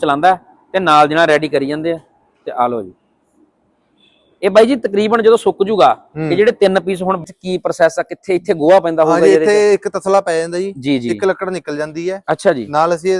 ਚਲਾਉਂਦਾ ਹੈ ਤੇ ਨਾਲ ਦੀ ਨਾਲ ਰੈਡੀ ਕਰੀ ਜਾਂਦੇ ਆ। ਤੇ ਆ ਲਓ ਜੀ। ਇਹ ਬਾਈ ਜੀ ਤਕਰੀਬਨ ਜਦੋਂ ਸੁੱਕ ਜੂਗਾ ਇਹ ਜਿਹੜੇ ਤਿੰਨ ਪੀਸ ਹੁਣ ਵਿੱਚ ਕੀ ਪ੍ਰੋਸੈਸ ਆ ਕਿੱਥੇ ਇੱਥੇ ਗੋਹਾ ਪੈਂਦਾ ਹੋਊਗਾ ਇਹਦੇ ਇੱਥੇ ਇੱਕ ਤਸਲਾ ਪੈ ਜਾਂਦਾ ਜੀ? ਜੀ ਜੀ। ਇੱਕ ਲੱਕੜ ਨਿਕਲ ਜਾਂਦੀ ਹੈ। ਅੱਛਾ ਜੀ। ਨਾਲ ਅਸੀਂ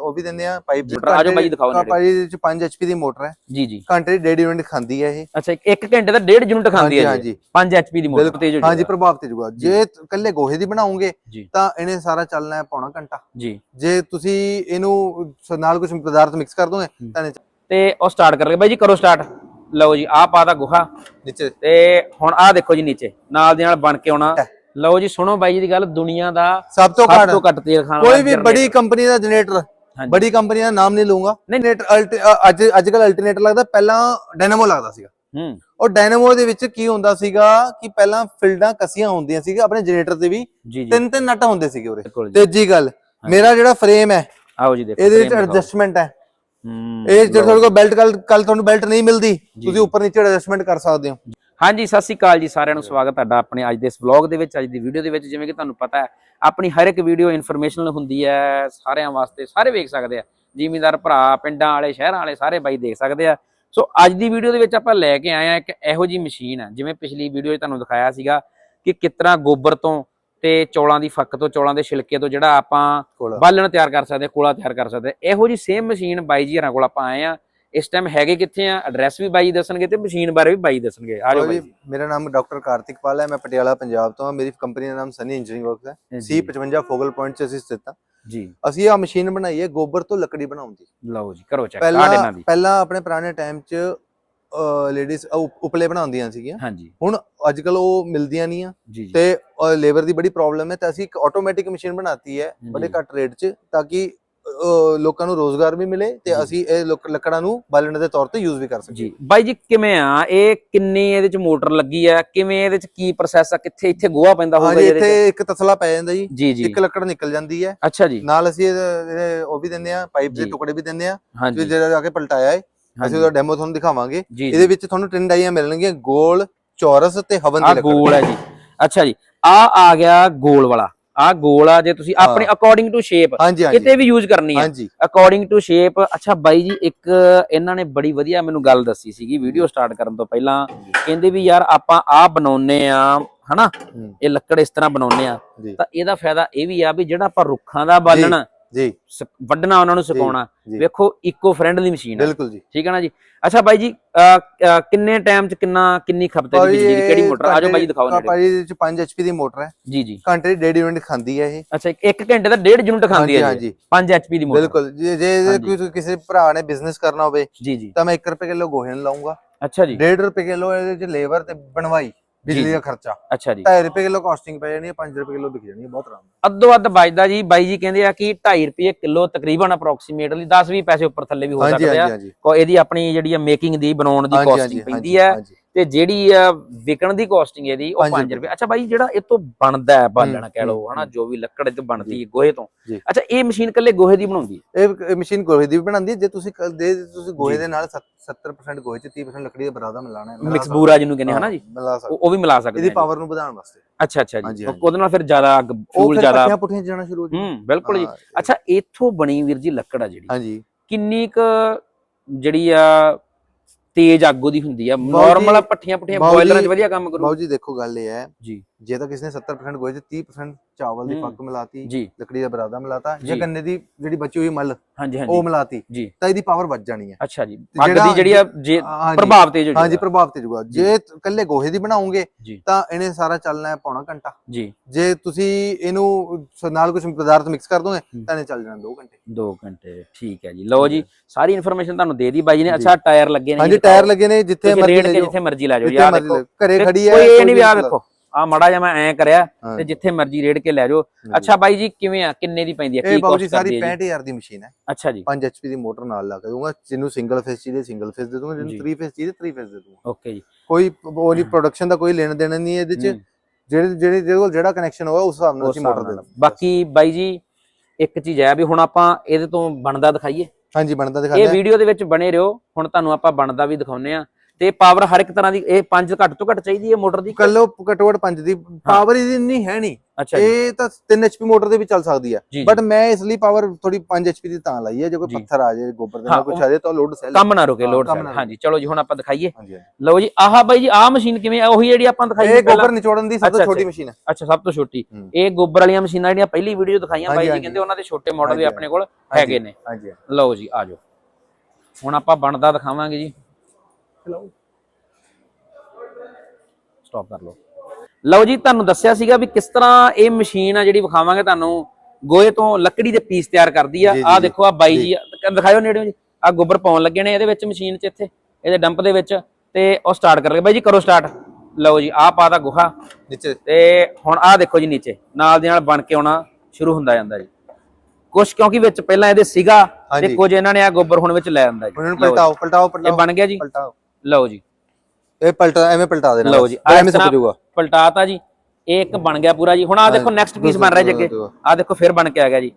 ਉਹ ਵੀ ਦਿੰਦੇ ਆ ਪਾਈਪ ਮੋਟਰ ਆ ਜਾਓ ਬਾਈ ਦਿਖਾਓ ਨੇੜੇ। ਭਾਈ ਇਹਦੇ ਚ 5 ਐਚਪੀ ਦੀ ਮੋਟਰ ਹੈ। ਜੀ ਜੀ। ਘੰਟੇ ਦੀ 1.5 ਯੂਨਿਟ ਖਾਂਦੀ ਹੈ ਇਹ। ਅੱਛਾ ਇੱਕ- ਇੱਕ ਘੰਟੇ ਦਾ 1.5 ਯੂਨਿਟ ਖਾਂਦੀ ਹੈ ਜੀ। ਹਾਂਜੀ। 5 ਐਚਪੀ ਦੀ ਮੋਟਰ ਤੇਜ਼ ਹੋ ਹਾਂਜੀ ਜਾਊਗਾ। ਪ੍ਰਭਾਵ ਤੇ ਜੂਗਾ ਜੇ। ਇਕੱਲੇ ਗੋਹੇ ਦੀ ਬਣਾਉਂਗੇ ਜੀ। ਤਾਂ ਇਹਨੇ ਸਾਰਾ ਚੱਲਣਾ ਹੈ ਪੌਣਾ ਘੰਟਾ। ਜੀ। ਜੇ ਤੁਸੀਂ ਇਹਨੂੰ ਨਾਲ ਕੁਝ ਪਦਾਰਥ ਮਿਕਸ ਕਰ ਦੋਗੇ ਤਾਂ ਤੇ ਉਹ ਸਟਾਰਟ ਕਰ ਲਗੇ ਬਾਈ ਜੀ ਕਰੋ ਸਟਾਰਟ ਲਓ ਜੀ ਆਹ ਪਾਦਾ ਗੁਹਾ। ਨੀਚੇ। ਤੇ ਹੁਣ ਆਹ ਦੇਖੋ ਜੀ ਨੀਚੇ ਨਾਲ ਦੇ ਨਾਲ ਬਣ ਕੇ ਆਉਣਾ। ਲਓ ਜੀ ਸੁਣੋ ਬਾਈ ਜੀ ਦੀ ਗੱਲ ਦੁਨੀਆ ਦਾ ਸਭ ਤੋਂ ਸਭ ਘੱਟ ਤੋਂ ਘੱਟ ਤੇਲ ਖਾਣ ਕੋਈ ਵੀ। ਬੜੀ ਕੰਪਨੀ ਦਾ ਜਨਰੇਟਰ। ਬੜੀ ਕੰਪਨੀ ਦਾ ਨਾਮ ਨਹੀਂ ਲਊਂਗਾ। ਜਨਰੇਟਰ ਅੱਜ ਅੱਜ ਕੱਲ ਅਲਟਰਨੇਟਰ ਲੱਗਦਾ ਪਹਿਲਾਂ ਡਾਇਨਾਮੋ ਲੱਗਦਾ ਸੀਗਾ। ਹੂੰ। ਉਹ ਡਾਇਨਾਮੋ ਦੇ ਵਿੱਚ ਕੀ ਹੁੰਦਾ ਸੀਗਾ ਕਿ ਪਹਿਲਾਂ ਫਿਲਡਾਂ ਕਸੀਆਂ ਹੁੰਦੀਆਂ ਸੀਗੀਆਂ ਆਪਣੇ ਜਨਰੇਟਰ ਤੇ ਵੀ। ਤਿੰਨ ਤਿੰਨ ਨਟ ਹੁੰਦੇ ਸੀਗੇ ਜੀ। ਤੀਜੀ ਗੱਲ ਮੇਰਾ ਜਿਹੜਾ ਫਰੇਮ ਹੈ ਆਓ ਜੀ ਦੇਖੋ ਇਹਦੇ ਵਿੱਚ। ਐਡਜਸਟਮੈਂਟ ਹੂੰ, ਇਹ ਜੇ ਤੁਹਾਡੇ ਕੋਲ ਬੈਲਟ ਕੱਲ ਕੱਲ ਤੁਹਾਨੂੰ ਬੈਲਟ ਨਹੀਂ ਮਿਲਦੀ ਤੁਸੀਂ ਉੱਪਰ ਨੀਚੇ ਐਡਜਸਟਮੈਂਟ ਕਰ ਸਕਦੇ ਹੋ। ਹਾਂਜੀ ਸਤਿ ਸ੍ਰੀ ਅਕਾਲ ਜੀ ਸਾਰਿਆਂ ਨੂੰ ਸਵਾਗਤ ਤੁਹਾਡਾ ਆਪਣੇ ਅੱਜ ਦੇ ਇਸ ਵਲੌਗ ਦੇ ਵਿੱਚ ਅੱਜ ਦੀ ਵੀਡੀਓ ਦੇ ਵਿੱਚ ਜਿਵੇਂ ਕਿ ਤੁਹਾਨੂੰ ਪਤਾ ਹੈ ਆਪਣੀ ਹਰ ਇੱਕ ਵੀਡੀਓ ਇਨਫੋਰਮੇਸ਼ਨਲ ਹੁੰਦੀ ਹੈ ਸਾਰਿਆਂ ਵਾਸਤੇ ਸਾਰੇ ਵੇਖ ਸਕਦੇ ਆ। ਜ਼ਿਮੀਂਦਾਰ ਭਰਾ ਪਿੰਡਾਂ ਵਾਲੇ ਸ਼ਹਿਰਾਂ ਵਾਲੇ ਸਾਰੇ ਬਾਈ ਦੇਖ ਸਕਦੇ ਆ। ਸੋ ਅੱਜ ਦੀ ਵੀਡੀਓ ਦੇ ਵਿੱਚ ਆਪਾਂ ਲੈ ਕੇ ਆਏ ਆ ਇੱਕ ਇਹੋ ਜੀ ਮਸ਼ੀਨ ਹੈ ਜਿਵੇਂ ਪਿਛਲੀ ਵੀਡੀਓ 'ਚ ਤੁਹਾਨੂੰ ਦਿਖਾਇਆ ਸੀਗਾ ਕਿ ਤਰ੍ਹਾਂ ਗੋਬਰ ਤੋਂ ਤੇ ਚੌਲਾਂ ਦੀ ਫੱਕ ਤੋਂ ਚੌਲਾਂ ਦੇ ਛਿਲਕੇ ਤੋਂ ਜਿਹੜਾ ਆਪਾਂ ਬਾਲਣ ਤਿਆਰ ਕਰ ਸਕਦੇ ਕੋਲਾ ਤਿਆਰ ਕਰ ਸਕਦੇ। ਇਹੋ ਜੀ ਸੇਮ ਮਸ਼ੀਨ ਬਾਈ ਜੀ ਹਰਾਂ ਕੋਲ ਆਪਾਂ ਆਏ ਆ। ਇਸ ਟਾਈਮ ਹੈਗੇ ਕਿੱਥੇ ਆ? ਐਡਰੈਸ ਵੀ ਬਾਈ ਦੱਸਣਗੇ ਤੇ ਮਸ਼ੀਨ ਬਾਰੇ ਵੀ ਬਾਈ ਦੱਸਣਗੇ। ਆ ਜਾਓ ਬਾਈ ਮੇਰਾ ਨਾਮ ਡਾਕਟਰ ਕਾਰਤਿਕ ਪਾਲ ਹੈ ਮੈਂ ਪਟਿਆਲਾ ਪੰਜਾਬ ਤੋਂ ਹਾਂ। ਮੇਰੀ ਕੰਪਨੀ ਦਾ ਨਾਮ ਸਨੀ ਇੰਜੀਨੀਅਰਿੰਗ ਵਰਕਸ ਹੈ। ਜੀ। C55 ਫੋਗਲ ਪੁਆਇੰਟ 'ਚ ਅਸੀਂ ਸਥਿਤ ਹਾਂ। ਜੀ। ਅਸੀਂ ਇਹ ਮਸ਼ੀਨ ਬਣਾਈ ਹੈ ਗੋਬਰ ਤੋਂ ਲੱਕੜੀ ਬਣਾਉਣ ਦੀ। ਲਓ ਜੀ ਕਰੋ ਚੈੱਕ ਪਹਿਲਾਂ ਪਹਿਲਾਂ ਆਪਣੇ ਪੁਰਾਣੇ ਟਾਈਮ 'ਚ ਲੇਡੀਜ਼ ਉਪਲੇ ਬਣਾਉਂਦੀਆਂ ਸੀਗੀਆਂ। ਹਾਂਜੀ। ਹੁਣ ਅੱਜ ਕੱਲ ਉਹ ਮਿਲਦੀਆਂ ਨਹੀਂ ਆ। ਤੇ ਲੇਬਰ ਦੀ ਬੜੀ ਪ੍ਰੋਬਲਮ ਹੈ ਤਾਂ ਅਸੀਂ ਇੱਕ ਆਟੋਮੈਟਿਕ ਮਸ਼ੀਨ ਬਣਾਤੀ ਹੈ ਬੜੇ। ਘੱਟ ਰੇਟ 'ਚ ਤਾਂ ਕਿ ਲੋਕਾਂ ਨੂੰ ਰੋਜ਼ਗਾਰ ਵੀ ਮਿਲੇ ਤੇ। ਅਸੀਂ ਇਹ ਲੋਕ- ਲੱਕੜਾਂ ਨੂੰ ਬਾਲਣ ਦੇ ਤੌਰ ਤੇ ਯੂਜ਼ ਵੀ ਕਰ ਸਕੀਏ। ਜੀ। ਬਾਈ ਜੀ ਕਿਵੇਂ ਆ? ਇਹ ਕਿੰਨੀ ਇਹਦੇ ਚ ਮੋਟਰ ਲੱਗੀ ਆ? ਕਿਵੇਂ ਇਹਦੇ ਚ ਕੀ ਪ੍ਰੋਸੈਸ ਆ? ਕਿੱਥੇ ਇੱਥੇ ਗੋਹਾ ਪੈਂਦਾ ਹੋਊਗਾ ਚ ਇੱਥੇ ਇੱਕ ਤਸਲਾ ਪੈ ਜਾਂਦਾ ਜੀ। ਇੱਕ ਲੱਕੜ ਨਿਕਲ ਜਾਂਦੀ ਹੈ। ਅੱਛਾ ਜੀ। ਨਾਲ ਅਸੀਂ ਉਹ ਵੀ ਦਿੰਦੇ ਆ ਪਾਈਪ ਦੇ। ਟੁਕੜੇ ਵੀ ਦਿੰਦੇ ਆ ਜਿਹੜਾ ਜਾ ਕੇ ਪਲਟਾਇਆ ਹੈ ਅਸੀਂ। ਉਹਦਾ ਡੈਮੋ ਤੁਹਾਨੂੰ ਦਿਖਾਵਾਂਗੇ। ਇਹਦੇ ਵਿੱਚ ਤੁਹਾਨੂੰ ਤਿੰਨ ਡਾਈਆਂ ਮਿਲਣਗੀਆਂ ਗੋਲ ਚੌਰਸ ਤੇ ਹਵਨ ਦੀ ਲੱਕੜ। ਗੋਲ ਹੈ ਜੀ। ਅੱਛਾ ਜੀ ਆ ਆ ਗਿਆ ਗੋਲ ਵਾਲਾ। ਆ ਗੋਲ ਆ ਜੇ ਤੁਸੀਂ ਆਪਣੇ ਅਕੋਰਡਿੰਗ ਟੂ ਸ਼ੇਪ ਕਿਤੇ ਵੀ ਯੂਜ਼ ਕਰਨੀ ਹੈ ਅਕੋਰਡਿੰਗ ਟੂ ਸ਼ੇਪ ਅੱਛਾ ਬਾਈ ਜੀ ਇੱਕ ਇਹਨਾਂ ਨੇ ਬੜੀ ਵਧੀਆ ਮੈਨੂੰ ਗੱਲ ਦੱਸੀ ਸੀਗੀ ਵੀਡੀਓ ਸਟਾਰਟ ਕਰਨ ਤੋਂ ਪਹਿਲਾਂ। ਕਹਿੰਦੇ ਵੀ ਯਾਰ ਆਪਾਂ ਆ ਬਣਾਉਨੇ ਆ ਹਨਾ? ਇਹ ਲੱਕੜ ਇਸ ਤਰ੍ਹਾਂ ਬਣਾਉਨੇ ਆ। ਤਾਂ ਇਹਦਾ ਫਾਇਦਾ ਇਹ ਵੀ ਆ ਵੀ ਜਿਹੜਾ ਆਪਾਂ ਰੁੱਖਾਂ ਦਾ ਬਾਲਣ ਜੀ। ਵੱਢਣਾ ਉਹਨਾਂ ਨੂੰ ਸੁਕਾਉਣਾ ਜੀ। ਵੇਖੋ ਇਕੋ ਫ੍ਰੈਂਡਲੀ ਮਸ਼ੀਨ ਹੈ ਬਿਲਕੁਲ ਜੀ। ਠੀਕ ਹੈ ਨਾ ਜੀ? ਅੱਛਾ ਬਾਈ ਜੀ ਕਿੰਨੇ ਟਾਈਮ ਚ ਕਿੰਨਾ ਕਿੰਨੀ ਖਪਤ ਹੈ ਬਿਜਲੀ ਦੀ? ਕਿਹੜੀ ਮੋਟਰ ਆ? ਜਾਓ ਬਾਈ ਜੀ ਦਿਖਾਓ ਨੇੜੇ। ਭਾਈ ਇਹਦੇ ਚ 5 ਐਚਪੀ ਦੀ ਮੋਟਰ ਹੈ। ਜੀ ਜੀ। ਘੰਟੇ ਦੀ 1.5 ਯੂਨਿਟ ਖਾਂਦੀ ਹੈ ਇਹ। ਅੱਛਾ ਇੱਕ- ਇੱਕ ਘੰਟੇ ਦਾ 1.5 ਯੂਨਿਟ ਖਾਂਦੀ ਹੈ ਜੀ। ਹਾਂਜੀ। 5 ਐਚਪੀ ਦੀ ਮੋਟਰ। ਬਿਲਕੁਲ। ਜੇ ਜੇ ਜੇ ਕਿਸੇ ਭਰਾ ਨੇ ਬਿਜ਼ਨਸ ਕਰਨਾ ਹੋਵੇ ਜੀ ਜੀ। ਤਾਂ ਮੈਂ 1 ਰੁਪਏ ਕਿਲੋ ਗੋਹੇ ਨੂੰ ਲਾਉਂਗਾ ਅੱਛਾ ਜੀ। 1.5 ਰੁਪਏ ਕਿਲੋ ਇਹਦੇ ਚ ਲੇਬਰ ਤੇ ਬਣਵਾਈ। ਬਿਜਲੀ ਦਾ ਖਰਚਾ। ਅੱਛਾ ਜੀ। 2.5 ਰੁਪਏ ਕਿਲੋ ਕਾਸਟਿੰਗ ਪੈ ਜਾਣੀ ਹੈ 5 ਰੁਪਏ ਕਿਲੋ ਵਿਕ ਜਾਣੀ ਹੈ ਬਹੁਤ ਆਰਾਮ ਨਾਲ। ਅੱਧੋ ਅੱਧ ਵੱਜਦਾ ਜੀ ਬਾਈ ਜੀ ਕਹਿੰਦੇ ਆ ਕਿ 2.5 ਰੁਪਏ ਕਿਲੋ ਤਕਰੀਬਨ ਅਪਰੋਕਸੀਮੇਟਲੀ 10-20 ਪੈਸੇ ਉੱਪਰ ਥੱਲੇ ਵੀ ਹੋ ਸਕਦੇ ਆ। ਕੋ ਇਹਦੀ ਆਪਣੀ ਜਿਹੜੀ ਆ ਮੇਕਿੰਗ ਦੀ ਬਣਾਉਣ ਦੀ ਕਾਸਟਿੰਗ ਪੈਂਦੀ ਹੈ। ਤੇ ਜਿਹੜੀ ਆ ਵਿਕਣ ਦੀ ਕਾਸਟਿੰਗ ਇਹਦੀ ਉਹ ਪੰਜ 5 ਰੁਪਏ। ਅੱਛਾ ਬਾਈ ਜਿਹੜਾ ਇਹ ਤੋਂ ਬਣਦਾ ਹੈ ਬਾਲਣ ਕਹਿ ਲਓ ਹਨਾ। ਜੋ ਵੀ ਲੱਕੜ ਤੋਂ ਬਣਦੀ ਹੈ ਗੋਹੇ ਤੋਂ। ਜੀ। ਅੱਛਾ ਇਹ ਮਸ਼ੀਨ ਕੱਲੇ ਗੋਹੇ ਦੀ ਬਣਾਉਂਦੀ ਹੈ? ਇਹ ਮਸ਼ੀਨ ਗੋਹੇ ਦੀ ਵੀ ਬਣਾਉਂਦੀ ਹੈ ਜੇ ਤੁਸੀਂ ਦੇ ਤੁਸੀਂ ਗੋਹੇ ਜੀ। ਦੇ ਨਾਲ 70% ਗੋਹੇ ਚ 30% ਲੱਕੜੀ ਦਾ ਬਰਾਦਾ ਮਿਲਾਣਾ ਹੈ ਮਿਕਸ ਬੂਰਾ ਜਿਹਨੂੰ ਕਹਿੰਦੇ ਹਨਾ ਜੀ? ਮਿਲਾ ਸਕਦੇ ਉਹ ਵੀ ਮਿਲਾ ਸਕਦੇ ਇਹਦੀ ਜੀ। ਪਾਵਰ ਨੂੰ ਵਧਾਉਣ ਵਾਸਤੇ। ਅੱਛਾ ਅੱਛਾ ਜੀ। ਉਹਦੇ ਨਾਲ ਫਿਰ ਜ਼ਿਆਦਾ ਫੂਲ ਜ਼ਿਆਦਾ ਪੱਠੀਆਂ ਪੁੱਠੀਆਂ ਜਾਣਾ ਸ਼ੁਰੂ ਹੋ ਹੂੰ ਬਿਲਕੁਲ ਜੀ। ਅੱਛਾ ਇੱਥੋਂ ਬਣੀ ਵੀਰ ਜੀ ਲੱਕੜ ਆ ਜਿਹੜੀ। ਹਾਂਜੀ। ਕਿੰਨੀ ਕ ਜਿਹੜੀ ਆ ਤੇਜ਼ ਅੱਗ ਉਹਦੀ ਹੁੰਦੀ ਆ। ਬਾਊ ਜੀ- ਨਾਰਮਲ ਪੱਠੀਆਂ ਪੁੱਠੀਆਂ ਬਾਊ ਬੋਇਲਰਾਂ 'ਚ ਜੀ- ਵਧੀਆ ਕੰਮ ਕਰੂ। ਬਾਊ ਜੀ ਦੇਖੋ ਗੱਲ ਇਹ ਹੈ ਜੀ। ਜੇ ਤਾਂ ਕਿਸੇ ਨੇ 70% ਗੋਹੇ ਚ 30% ਚਾਵਲ ਦੀ। ਫੱਕ ਮਿਲਾਤੀ ਲੱਕੜੀ ਦਾ ਬਰਾਦਾ ਮਿਲਾਤਾ ਜੇ। ਗੰਨੇ ਦੀ ਜਿਹੜੀ ਬਚੀ ਹੋਈ ਮੱਲ ਉਹ ਮਿਲਾਤੀ ਤਾਂ ਇਹਦੀ ਪਾਵਰ ਵੱਧ ਜਾਣੀ ਹੈ। ਅੱਛਾ ਜੀ। ਅੱਗ ਦੀ ਜਿਹੜਾ- ਆ ਜੇ ਪ੍ਰਭਾਵ ਤੇਜ਼ ਹੋ ਹਾਂਜੀ ਪ੍ਰਭਾਵ ਤੇ ਜੂਗਾ ਜੇ ਇਕੱਲੇ ਗੋਹੇ ਦੀ ਬਣਾਉਂਗੇ ਤਾਂ ਇਹਨੇ ਸਾਰਾ ਚੱਲਣਾ ਹੈ ਪੌਣਾ ਘੰਟਾ। ਜੀ। ਜੇ ਤੁਸੀਂ ਇਹਨੂੰ ਨਾਲ ਕੁਝ ਪਦਾਰਥ ਮਿਕਸ ਕਰ ਦੋਗੇ। ਤਾਂ ਇਹਨੇ ਚੱਲ ਜਾਣਾ 2 ਘੰਟੇ। 2 ਘੰਟੇ ਠੀਕ ਹੈ ਜੀ। ਲਓ ਜੀ ਸਾਰੀ ਇਨਫੋਰਮੇਸ਼ਨ ਤੁਹਾਨੂੰ ਦੇ ਦੀ ਬਾਈ ਜੀ ਨੇ। ਅੱਛਾ ਟਾਇਰ ਲੱਗੇ ਨੇ ਹਾਂਜੀ ਟਾਇਰ ਲੱਗੇ ਨੇ ਜਿੱਥੇ ਮਰਜ਼ੀ ਲੈ ਜਾਓ। ਜਿੱਥੇ ਮਰਜ਼ੀ ਲੈ ਜਾਓ। ਜਿੱਥੇ ਯਾਰ ਦੇਖੋ। ਘਰੇ ਖੜੀ ਹੈ ਕੋਈ ਇਹ ਨਹੀਂ ਵੀ ਆ ਵੇਖੋ। ਆ ਮੜਾ ਜਿਹਾ ਮੈਂ ਐ ਕਰਿਆ। ਤੇ ਜਿੱਥੇ ਮਰਜ਼ੀ ਰੇਡ ਕੇ ਲੈ ਜਾਓ। ਅੱਛਾ ਬਾਈ ਜੀ ਕਿਵੇਂ ਆ? ਕਿੰਨੇ ਦੀ ਪੈਂਦੀ ਆ? ਇਹ ਕੀ ਬਾਬੂ ਜੀ ਕੋਸਟ ਸਾਰੀ ਕਰਦੀ ਹੈ ਜੀ 65000 ਦੀ ਮਸ਼ੀਨ ਹੈ। ਅੱਛਾ ਜੀ। 5 ਐਚਪੀ ਦੀ ਮੋਟਰ ਨਾਲ ਲਾ ਕੇ ਦੂੰਗਾ ਜਿਹਨੂੰ ਸਿੰਗਲ ਫੇਸ ਚਾਹੀਦੇ ਸਿੰਗਲ ਫੇਸ ਦੇ ਦੂੰਗਾ ਜਿਹਨੂੰ ਜੀ। 3 ਫੇਸ ਚਾਹੀਦੇ 3 ਫੇਸ ਦੇ ਦੂੰਗਾ ਓਕੇ ਜੀ। ਕੋਈ ਉਹ ਨਹੀਂ ਪ੍ਰੋਡਕਸ਼ਨ ਦਾ ਕੋਈ ਲੈਣ ਦੇਣ ਨਹੀਂ ਇਹਦੇ ਚ। ਜਿਹੜੇ ਜਿਹੜੇ ਜਿਹਦੇ ਕੋਲ ਜਿਹੜਾ ਕਨੈਕਸ਼ਨ ਹੋਇਆ ਉਸ ਹਿਸਾਬ ਨਾਲ ਅਸੀਂ ਮੋਟਰ ਦੇ ਨਾਲ। ਦਾਂਗੇ ਬਾਕੀ ਬਾਈ ਜੀ ਇੱਕ ਚੀਜ਼ ਹੈ ਵੀ ਹੁਣ ਆਪਾਂ ਇਹਦੇ ਤੋਂ ਬਣਦਾ ਦਿਖਾਈਏ। ਹਾਂਜੀ ਬਣਦਾ ਇਹ ਦਿਖਾਉਂਦੇ ਵੀਡੀਓ ਦੇ ਵਿੱਚ ਬਣੇ ਰਹੋ। ਹੁਣ ਤੁਹਾਨੂੰ ਆਪਾਂ ਬਣਦਾ ਵੀ ਦਿਖਾਉਨੇ ਆ ਤੇ ਪਾਵਰ ਹਰ ਇੱਕ ਤਰ੍ਹਾਂ ਦੀ ਇਹ 5 ਘੱਟ ਤੋਂ ਘੱਟ ਚਾਹੀਦੀ ਹੈ ਮੋਟਰ ਦੀ ਕੱਲੋ ਘੱਟੋ ਘੱਟ 5 ਦੀ ਪਾਵਰ ਇਹਦੀ ਇੰਨੀ ਹੈ ਨਹੀਂ। ਇਹ ਤਾਂ 3 HP ਮੋਟਰ ਦੇ ਵੀ ਚੱਲ ਸਕਦੀ ਹੈ। ਬਟ ਮੈਂ ਇਸ ਲਈ ਪਾਵਰ ਥੋੜੀ 5 HP ਦੀ ਤਾਂ ਲਾਈ ਹੈ ਜੇ ਕੋਈ। ਪੱਥਰ ਆ ਜਾਏ ਗੋਬਰ ਦੇ ਨਾਲ ਕੁਝ ਆ ਜਾਏ ਤਾਂ ਲੋਡ ਸੈਲ ਕੰਮ ਨਾ ਰੁਕੇ ਲੋਡ ਰੁਕੇ। ਹਾਂਜੀ ਚਲੋ ਜੀ ਹੁਣ ਆਪਾਂ ਦਿਖਾਈਏ। ਲਓ ਜੀ ਆਹ ਬਾਈ ਜੀ ਆਹ ਮਸ਼ੀਨ ਕਿਵੇਂ ਆ? ਉਹੀ ਜਿਹੜੀ ਆਪਾਂ ਦਿਖਾਈ ਇਹ ਗੋਬਰ ਨਿਚੋੜਨ ਦੀ ਸਭ ਤੋਂ ਛੋਟੀ। ਮਸ਼ੀਨ ਹੈ। ਅੱਛਾ ਸਭ ਤੋਂ ਛੋਟੀ। ਇਹ ਗੋਬਰ ਵਾਲੀਆਂ ਮਸ਼ੀਨਾਂ ਜਿਹੜੀਆਂ ਪਹਿਲੀ ਵੀਡੀਓ ਦਿਖਾਈਆਂ ਬਾਈ ਜੀ। ਕਹਿੰਦੇ ਉਹਨਾਂ ਦੇ ਛੋਟੇ ਮਾਡਲ ਵੀ ਆਪਣੇ ਕੋਲ ਹੈਗੇ ਨੇ। ਹਾਂਜੀ। ਲਓ ਜੀ ਆ ਜਾਓ। ਹੁਣ ਆਪਾਂ ਬਣਦਾ ਦਿਖਾਵਾਂਗੇ ਜੀ। ਸਟਾਪ ਕਰ ਲਓ। ਲਓ ਜੀ ਤੁਹਾਨੂੰ ਦੱਸਿਆ ਸੀਗਾ ਵੀ ਕਿਸ ਤਰ੍ਹਾਂ ਇਹ ਮਸ਼ੀਨ ਆ ਜਿਹੜੀ ਵਿਖਾਵਾਂਗੇ ਤੁਹਾਨੂੰ। ਗੋਏ ਤੋਂ ਲੱਕੜੀ ਦੇ ਪੀਸ ਤਿਆਰ ਕਰਦੀ ਆ। ਆ। ਦੇਖੋ ਆ ਬਾਈ ਜੀ। ਆ, ਦਿਖਾਇਓ ਨੇੜਿਓ ਜੀ। ਆ ਗੋਬਰ ਪਾਉਣ ਲੱਗੇ ਨੇ ਇਹਦੇ ਵਿੱਚ ਮਸ਼ੀਨ 'ਚ ਇੱਥੇ ਇਹਦੇ ਡੰਪ ਦੇ ਵਿੱਚ। ਤੇ ਉਹ ਸਟਾਰਟ ਕਰ ਲਗੇ ਬਾਈ ਜੀ ਕਰੋ ਸਟਾਰਟ ਲਓ ਜੀ ਆ ਪਾਤਾ ਗੁਹਾ। ਨੀਚੇ। ਤੇ ਹੁਣ ਆਹ ਦੇਖੋ ਜੀ ਨੀਚੇ। ਨਾਲ ਦੇ ਨਾਲ ਬਣ ਕੇ ਆਉਣਾ ਸ਼ੁਰੂ ਹੁੰਦਾ ਜਾਂਦਾ ਜੀ। ਕੁਛ ਕਿਉਂਕਿ ਵਿੱਚ ਪਹਿਲਾਂ ਇਹਦੇ ਸੀਗਾ। ਤੇ। ਕੁਝ ਇਹਨਾਂ ਨੇ ਆ ਗੋਬਰ ਹੁਣ ਵਿੱਚ ਲੈ ਆਂਦਾ ਜੀ। ਪਲਟਾਓ ਪਲਟਾਓ। ਇਹ ਬਣ ਗਿਆ ਜੀ। ਪਲਟਾਓ। ਲਓ ਜੀ। ਇਹ ਪਲਟਾ ਐਵੇਂ ਪਲਟਾ ਦੇਣਾ ਲਓ ਜੀ। ਐਵੇਂ ਸੁੱਕ ਜਾਊਗਾ ਪਲਟਾਤਾ ਜੀ। ਇਹ ਇੱਕ ਬਣ ਗਿਆ ਪੂਰਾ ਜੀ। ਹੁਣ ਆ ਦੇਖੋ ਨੈਕਸਟ ਪੀਸ ਬਣ ਰਿਹਾ ਜੀ ਅੱਗੇ। ਆ ਦੇਖੋ ਫਿਰ ਬਣ ਕੇ ਆ ਗਿਆ ਜੀ।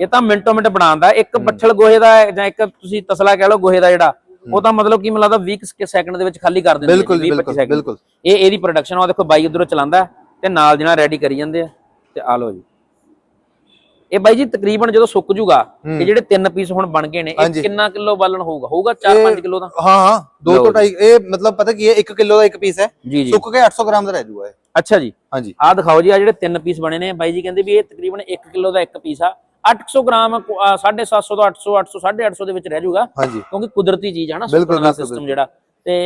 ਇਹ ਤਾਂ ਮਿੰਟੋ ਮਿੰਟ ਬਣਾਉਂਦਾ ਇੱਕ ਬੱਠਲ ਗੋਹੇ ਦਾ ਜਾਂ ਇੱਕ ਤੁਸੀਂ ਤਸਲਾ ਕਹਿ ਲਓ ਗੋਹੇ ਦਾ ਜਿਹੜਾ ਉਹ ਤਾਂ ਮਤਲਬ ਕੀ ਮੈਨੂੰ ਲੱਗਦਾ 20 ਸੈਕਿੰਡ ਦੇ ਵਿੱਚ ਖਾਲੀ ਕਰ ਦਿੰਦੇ ਬਿਲਕੁਲ ਜੀ, 20 ਬਿਲਕੁਲ 25 second। ਬਿਲਕੁਲ। ਇਹ ਇਹਦੀ ਪ੍ਰੋਡਕਸ਼ਨ ਆ ਦੇਖੋ ਬਾਈ ਉਧਰੋਂ ਚਲਾਉਂਦਾ ਤੇ ਨਾਲ ਨਾਲ ਰੈਡੀ ਕਰੀ ਜਾਂਦੇ ਆ। ਤੇ ਆ ਲਓ ਜੀ। ਇਹ ਬਾਈ ਜੀ ਤਕਰੀਬਨ ਜਦੋਂ ਸੁੱਕ ਜੂਗਾ ਇਹ ਜਿਹੜੇ ਤਿੰਨ ਪੀਸ ਹੁਣ ਬਣ ਗਏ ਨੇ ਇਹ। ਕਿੰਨਾ ਕਿਲੋ ਬਾਲਣ ਹੋਊਗਾ? ਹੋਊਗਾ 4-5 ਕਿਲੋ ਦਾ ਹਾਂ ਹਾਂ 2 ਲਓ ਤੋਂ 2.5 ਇਹ ਮਤਲਬ ਪਤਾ ਕੀ ਹੈ 1 ਕਿਲੋ ਦਾ ਇੱਕ ਪੀਸ ਹੈ। ਸੁੱਕ ਕੇ 800 ਗ੍ਰਾਮ ਦਾ ਰਹਿ ਜਾਊਗਾ ਇਹ। ਅੱਛਾ ਜੀ। ਹਾਂਜੀ। ਆਹ ਦਿਖਾਓ ਜੀ ਆ ਜਿਹੜੇ ਤਿੰਨ ਪੀਸ ਬਣੇ ਨੇ ਬਾਈ ਜੀ ਕਹਿੰਦੇ ਵੀ ਇਹ ਤਕਰੀਬਨ 1 ਕਿਲੋ ਦਾ ਇੱਕ ਪੀਸ ਆ। 800 ਗ੍ਰਾਮ ਕੁ- ਅਹ 750 ਤੋਂ 800 800 850 ਦੇ ਵਿੱਚ ਰਹਿ ਹਾਂਜੀ। ਕਿਉਂਕਿ ਕੁਦਰਤੀ ਚੀਜ਼ ਆ ਨਾ ਸਿਸਟਮ ਜਿਹੜਾ। ਤੇ